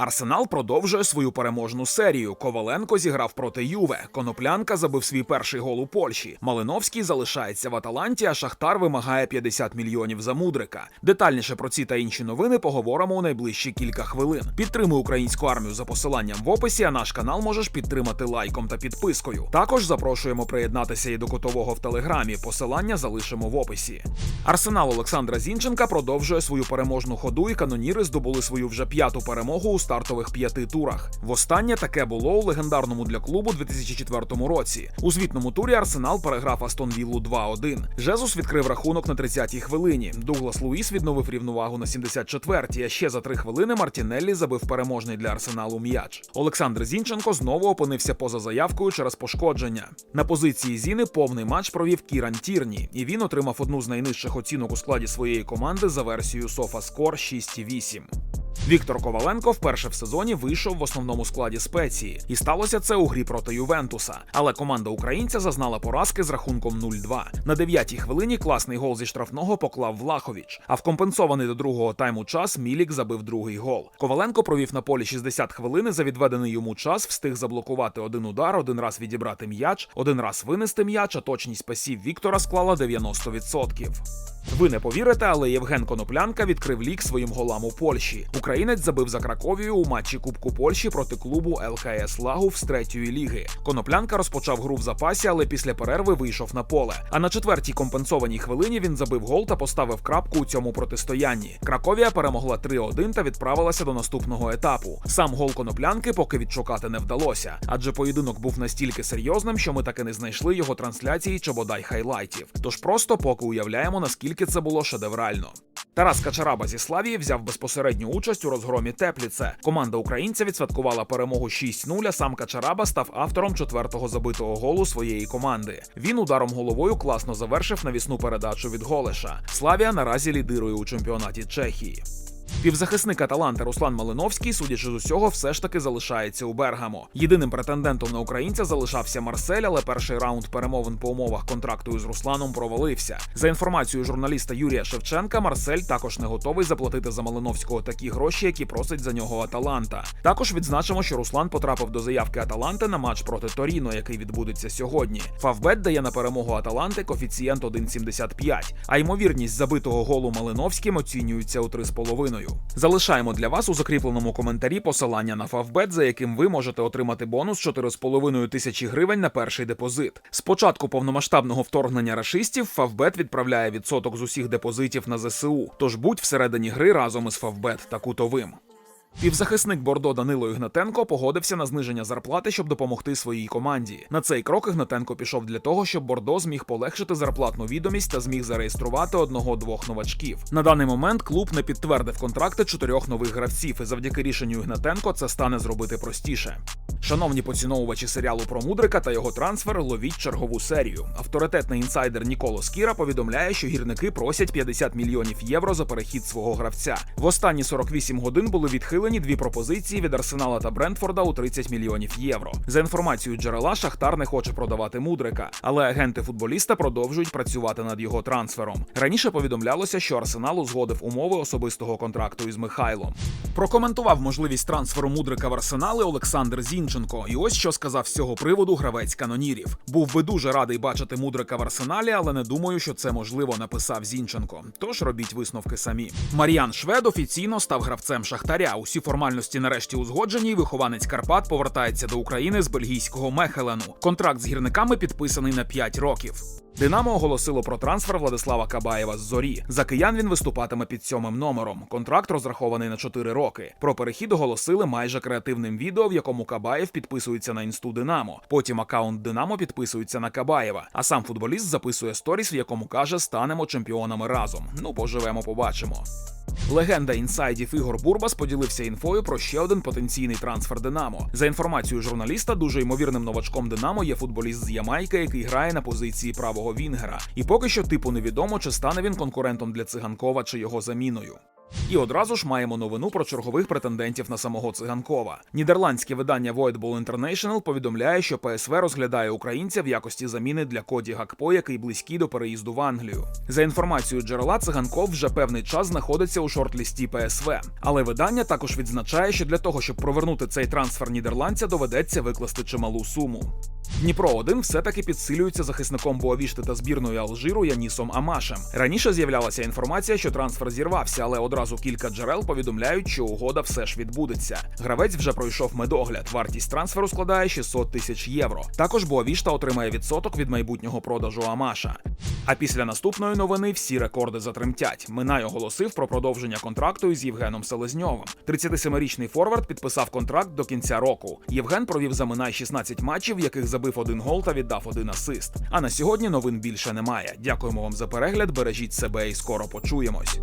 Арсенал продовжує свою переможну серію. Коваленко зіграв проти Юве. Коноплянка забив свій перший гол у Польщі. Малиновський залишається в Аталанті, а Шахтар вимагає 50 мільйонів за мудрика. Детальніше про ці та інші новини поговоримо у найближчі кілька хвилин. Підтримуй українську армію за посиланням в описі. А наш канал можеш підтримати лайком та підпискою. Також запрошуємо приєднатися і до котового в телеграмі. Посилання залишимо в описі. Арсенал Олександра Зінченка продовжує свою переможну ходу, і каноніри здобули свою вже п'яту перемогу у стартових п'яти турах. Востаннє таке було у легендарному для клубу 2004 році. У звітному турі Арсенал переграв Астон Віллу 2-1. Жезус відкрив рахунок на 30-й хвилині. Дуглас Луїс відновив рівновагу на 74-й, а ще за три хвилини Мартінеллі забив переможний для Арсеналу м'яч. Олександр Зінченко знову опинився поза заявкою через пошкодження. На позиції Зіни повний матч провів Кіран Тірні, і він отримав одну з найнижчих оцінок у складі своєї команди за версією SofaScore 6,8. Віктор Коваленко вперше в сезоні вийшов в основному складі спеції, і сталося це у грі проти Ювентуса. Але команда українця зазнала поразки з рахунком 0-2. На дев'ятій хвилині класний гол зі штрафного поклав Влахович. А в компенсований до другого тайму час Мілік забив другий гол. Коваленко провів на полі 60 хвилин за відведений йому час встиг заблокувати один удар, один раз відібрати м'яч, один раз винести м'яч, а точність пасів Віктора склала 90%. Ви не повірите, але Євген Коноплянка відкрив лік своїм голам у Польщі. Українець забив за Краковію у матчі Кубку Польщі проти клубу ЛКС Лагув з третьої ліги. Коноплянка розпочав гру в запасі, але після перерви вийшов на поле. А на четвертій компенсованій хвилині він забив гол та поставив крапку у цьому протистоянні. Краковія перемогла 3-1 та відправилася до наступного етапу. Сам гол коноплянки поки відшукати не вдалося, адже поєдинок був настільки серйозним, що ми таки не знайшли його трансляції чи бодай хайлайтів. Тож просто поки уявляємо, наскільки це було шедеврально. Тарас Качараба зі Славії взяв безпосередню участь у розгромі Тепліце. Команда українця відсвяткувала перемогу 6-0, а Сам Качараба став автором четвертого забитого голу своєї команди. Він ударом головою класно завершив навісну передачу від Голеша. Славія наразі лідирує у чемпіонаті Чехії. Півзахисник Аталанти Руслан Малиновський, судячи з усього, все ж таки залишається у Бергамо. Єдиним претендентом на українця залишався Марсель, але перший раунд перемовин по умовах контракту із Русланом провалився. За інформацією журналіста Юрія Шевченка, Марсель також не готовий заплатити за Малиновського такі гроші, які просить за нього Аталанта. Також відзначимо, що Руслан потрапив до заявки Аталанти на матч проти Торіно, який відбудеться сьогодні. Фавбет дає на перемогу Аталанти коефіцієнт 1,75, а ймовірність забитого голу Малиновським оцінюється у 3,5. Залишаємо для вас у закріпленому коментарі посилання на Фавбет, за яким ви можете отримати бонус 4,5 тисячі гривень на перший депозит. З початку повномасштабного вторгнення рашистів Фавбет відправляє відсоток з усіх депозитів на ЗСУ. Тож будь всередині гри разом із Фавбет та кутовим. Півзахисник Бордо Данило Ігнатенко погодився на зниження зарплати, щоб допомогти своїй команді. На цей крок Ігнатенко пішов для того, щоб Бордо зміг полегшити зарплатну відомість та зміг зареєструвати одного-двох новачків. На даний момент клуб не підтвердив контракти чотирьох нових гравців, і завдяки рішенню Ігнатенко це стане зробити простіше. Шановні поціновувачі серіалу про Мудрика та його трансфер, ловіть чергову серію. Авторитетний інсайдер Ніколо Скіра повідомляє, що гірники просять 50 мільйонів євро за перехід свого гравця. В останні 48 годин були відхилені дві пропозиції від Арсенала та Брентфорда у 30 мільйонів євро. За інформацією джерела, Шахтар не хоче продавати Мудрика, але агенти футболіста продовжують працювати над його трансфером. Раніше повідомлялося, що Арсенал узгодив умови особистого контракту із Михайлом. Прокоментував можливість трансферу Мудрика в Арсенали Олександр Зінченко. І ось що сказав з цього приводу гравець канонірів. Був би дуже радий бачити Мудрика в арсеналі, але не думаю, що це можливо, написав Зінченко. Тож робіть висновки самі. Мар'ян Швед офіційно став гравцем Шахтаря. Усі формальності нарешті узгоджені. Вихованець Карпат повертається до України з бельгійського Мехелену. Контракт з гірниками підписаний на 5 років. Динамо оголосило про трансфер Владислава Кабаєва з зорі. За киян він виступатиме під сьомим номером. Контракт розрахований на 4 роки. Про перехід оголосили майже креативним відео, в якому Кабаєв підписується на інсту Динамо. Потім акаунт Динамо підписується на Кабаєва. А сам футболіст записує сторіс, в якому каже: станемо чемпіонами разом. Ну, поживемо, побачимо. Легенда інсайдів Ігор Бурбас поділився інфою про ще один потенційний трансфер Динамо. За інформацією журналіста, дуже ймовірним новачком Динамо є футболіст з Ямайки, який грає на позиції правого Вінгера. І поки що типу невідомо, чи стане він конкурентом для циганкова чи його заміною. І одразу ж маємо новину про чергових претендентів на самого циганкова. Нідерландське видання Void Ball International повідомляє, що ПСВ розглядає українця в якості заміни для Коді Гакпо, який близький до переїзду в Англію. За інформацією джерела, циганков вже певний час знаходиться у шорт-лісті ПСВ. Але видання також відзначає, що для того, щоб провернути цей трансфер нідерландця, доведеться викласти чималу суму. Дніпро 1 все-таки підсилюється захисником Боавішти та збірної Алжиру Янісом Амашем. Раніше з'являлася інформація, що трансфер зірвався, але одразу кілька джерел повідомляють, що угода все ж відбудеться. Гравець вже пройшов медогляд. Вартість трансферу складає 600 тисяч євро. Також Боавішта отримає відсоток від майбутнього продажу Амаша. А після наступної новини всі рекорди затремтять. Минай оголосив про продовження контракту із Євгеном Селезньовим. 37-річний форвард підписав контракт до кінця року. Євген провів за Минай 16 матчів, в яких забив один гол та віддав один асист. А на сьогодні новин більше немає. Дякуємо вам за перегляд. Бережіть себе і скоро почуємось.